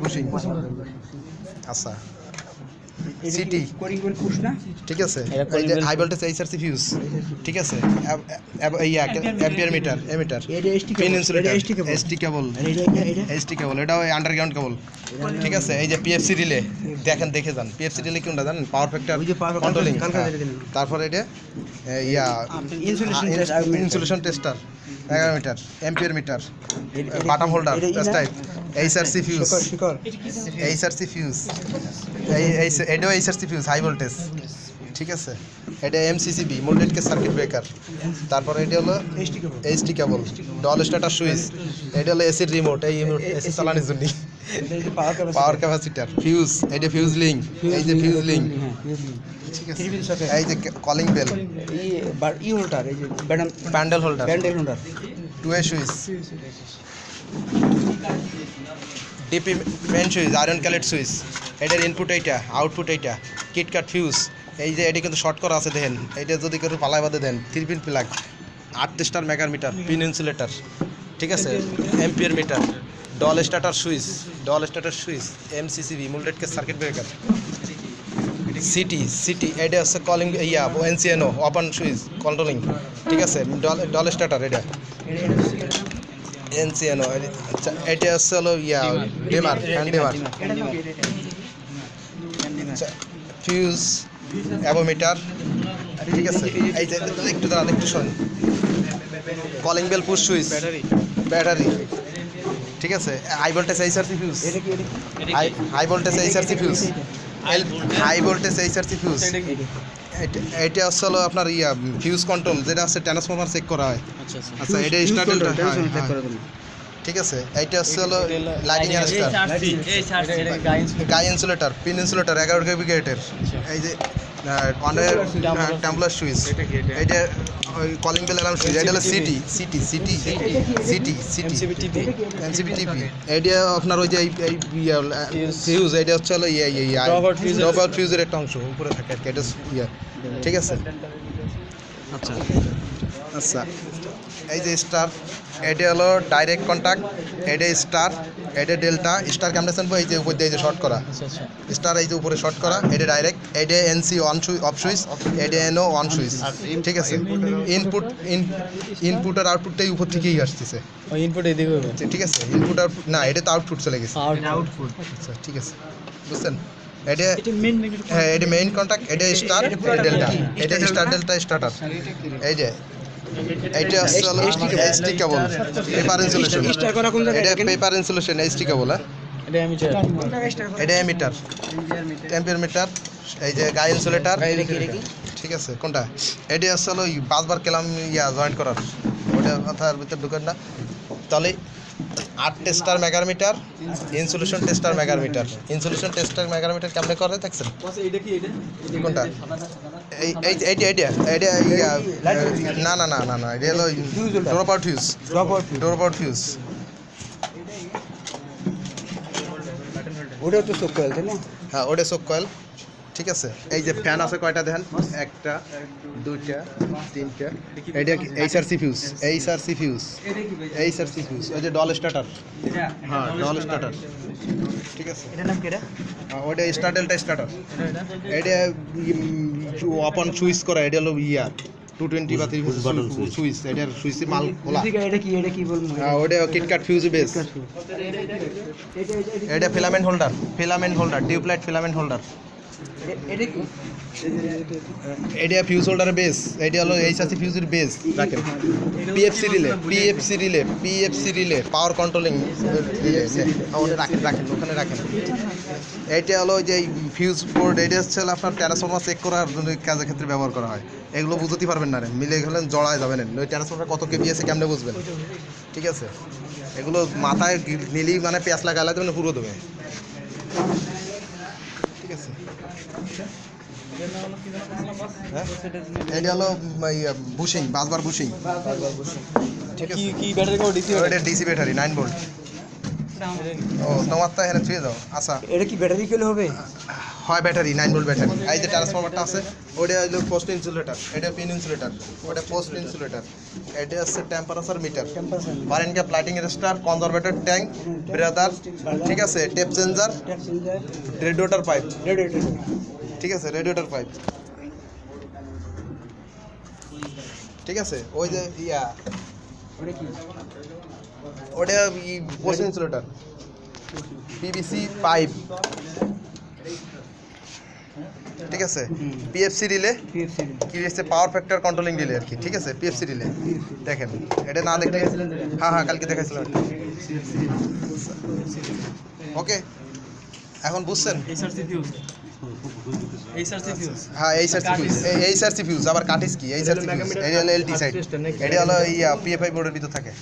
বসিং। আচ্ছা। সিটি। ঠিক আছে। এই যে হাই ভোল্টেজ এইচআরসি ফিউজ ঠিক আছে। এই ampere meter ammeter pin cable insulator ST cable ST cable এটা এটা এটা? এসটি কেবল এটা ওই আন্ডারগ্রাউন্ড কেবল ঠিক আছে এই যে পিএফসি রিলে দেখেন দেখে যান। পিএফসি রিলে কোনটা জানেন? পাওয়ার ফ্যাক্টর ওই যে power কন্ট্রোলিং তারপরে এটা ইয়া ইনসুলেশন ইন- ইনসুলেশন টেস্টার এগারো meter ampere meter batten holder type HRC fuse HRC fuse এটাও এইচআরসি ফিউজ হাই ভোল্টেজ ঠিক আছে? এটা এমসিসিবি মোল্ডেডকে সার্কিট ব্রেকার তারপরে এটা হলো ST cable HT cable DOL starter switch এটা হলো এসির রিমোট এই এসি চালানোর জন্য এটা যে power capacity power capacitor fuse এটা ফিউজ লিঙ্ক এই যে ফিউজ লিঙ্ক এই যে কলিং বেল এই বার ই হোল্ডার এই যে প্যান্ডেল হোল্ডার টু এ switch DP main switch iron clad switch এটার ইনপুট এইটা আউটপুট এইটা কিটকাট ফিউজ এই যে এটা কিন্তু শর্ট করা আছে, দেখেন। এইটা যদি কেউ পালায় বাদে দেন থ্রি পিন প্লাগ আটত্রিশটার মেগার মিটার পিন ইনসুলেটার ঠিক আছে? Ampere meter DOL starter switch DOL starter switch MCCB মুলটেটকে circuit breaker CT CT এটা হচ্ছে কলিং ইয়া NC NO open switch controlling ঠিক আছে? ডল ডল স্টার্টার এটা। এনসিএনও আচ্ছা এটা হচ্ছে হলো ইয়া dimmer hand dimmer fuse avometer ঠিক আছে? এই যে একটু দাঁড়ান একটু শোন calling bell push switch battery ঠিক আছে? High voltage HRC fuse high voltage HRC fuse high voltage HRC fuse এটা হচ্ছে হলো আপনার ইয়া ফিউজ কন্ট্রোল যেটা আছে ট্রান্সফরমার চেক করা হয়। আচ্ছা আচ্ছা। আচ্ছা এটা Fuse স্টার্টেল control, tension check করার জন্য। ঠিক আছে এইটা হচ্ছে হলো lighting arrester guy insulator pin insulator এগারো কেবি গেটের এই যে অনের টাম্বলার সুইচ এইটা কলিং বেল অ্যালার্ম সুইচ এটা হলো CT CT CT CT CT NCB TP এইটা আপনার ওই যে এই ফিউজ এটা হচ্ছে হলো ইয়ে ইয়ে ড্রপ আউট ফিউজের একটা। অংশ উপরে থাকে আর কি। এটা ইয়ে। ঠিক আছে? আচ্ছা। আচ্ছা এই যে স্টার এটা হলো ডাইরেক্ট কন্ট্যাক্ট এটা স্টার এটা ডেল্টা স্টার ক্যামনেশন এই যে উপর দিয়ে যে শর্ট করা। আচ্ছা আচ্ছা। স্টার এই যে উপরে শর্ট করা এটা ডাইরেক্ট এটা NC on switch off switch এটা এনও অন সুইচ ঠিক আছে? ইনপুট ইনপুট আর আউটপুটটাই উপর থেকেই আসতেছে। ওই ইনপুট এদিকে হবে। ঠিক আছে? ইনপুট আউটপুট না এটা তো আউটপুট চলে গেছে। আউটপুট আচ্ছা ঠিক আছে। বুঝছেন? এটা এটা হ্যাঁ এটা মেইন কন্ট্যাক্ট এটা স্টার এটা ডেল্টা এটা স্টার ডেল্টা স্টার্টার এই যে হলো এইচটি কেবল পেপার ইনসুলেশন এটা করা কোন জায়গায় এটা পেপার ইনসুলেশন এইচটি কেবল এটা আমি চাই এটা এমিটার টেম্পিয়ার মিটার এই যে গাই ইনসুলেটার ঠিক আছে কোনটা? এটা আসলে পাঁচবার কেলাম ইয়া জয়েন্ট করার। ওটা মাথার ভিতর ঢুকেন না। তাহলে আট tester megger meter insulation tester megger meter insulation tester megger meter কেমনে করে দেখছেন? কোনটা? এই এই এইটা এইটা এইটা না না না না না এটা হলো drop out fuse drop out fuse ওটা তো চোখ কয়েল তাই না? হ্যাঁ ওটা সব কয়েল ঠিক আছে? এই যে ফ্যান আছে কয়টা দেখেন? একটা দুইটা তিনটা। এইটা C fuse H R C fuse H R C fuse ওই যে ডল স্টার্টার হ্যাঁ ডল স্টার্টার ঠিক আছে? এটার নাম কি এটা? হ্যাঁ, ওটা স্টার ডেল্টা স্টার্টার এটা ওপেন সুইচ করা এটা হলো ইয়া টু টোয়েন্টি বা থ্রি সুইচ এটার সুইচের মাল খোলা। এটা কি এটা কি বলব? হ্যাঁ ওটা কিটকাট ফিউজ বেস এটা এটা এটা filament holder filament holder tubelight filament holder এটা ফিউজ হোল্ডারের বেস এটা হলো এইচআরসি ফিউজের বেস রাখেন PFC relay PFC relay PFC relay power controlling relay ওটা রাখেন রাখেন, ওখানে রাখেন। এটা হলো যে ফিউজ বোর্ড এটা হচ্ছে আপনার ট্রান্সফর্মার চেক করার কাজের ক্ষেত্রে ব্যবহার করা হয়। এগুলো বুঝতে পারবেন না রে, মিলে গেলেন জড়ায় যাবেন ওই ট্রান্সফর্মার কত কেবি আছে কেমনে বুঝবেন? ঠিক আছে? এগুলো মাথায় নিলেই মানে পেঁয়াজ লাগালে দেবেন পুরো দেবে ঠিক আছে হ্যাঁ এটা হলো বুশিং বাসবার বুশিং ঠিক আছে কি battery DC battery nine volt ও তোমার তো এখানে ছুঁয়ে দাও আচ্ছা। এটা কি ব্যাটারি কেলে হবে? হয় ব্যাটারি নাইন ভোল্ট ব্যাটারি এই যে ট্রান্সফরমারটা আছে ওটা হলো পোস্ট ইনসুলেটার এটা পিন ইনসুলেটার ওটা পোস্ট ইনসুলেটার এটা হচ্ছে temperature meter current cap lighting register conservator tank breather ঠিক আছে tap changer radiator pipe radiator ঠিক আছে রেডিওটার পাইপ ঠিক আছে, ওই যে ইয়া। ওটা পোস্ট ইনসুলেটার পিভিসি পাইপ ঠিক আছে পিএফসি রিলে কি হচ্ছে পাওয়ার ফ্যাক্টর কন্ট্রোলিং রিলে আর কি। ঠিক আছে পিএফসি রিলে দেখেন, এটা না দেখলে হ্যাঁ হ্যাঁ কালকে দেখাইছিলাম ওকে এখন বুঝছেন? হ্যাঁ এই সার্সি ফিউজ এই সার্সি ফিউজ আবার কাটিস কি? এই সার্সি ফিউজ এটা হলো এলটি সাইড এটা হলো ইয়া পিএফআই বোর্ডের ভিতর থাকে।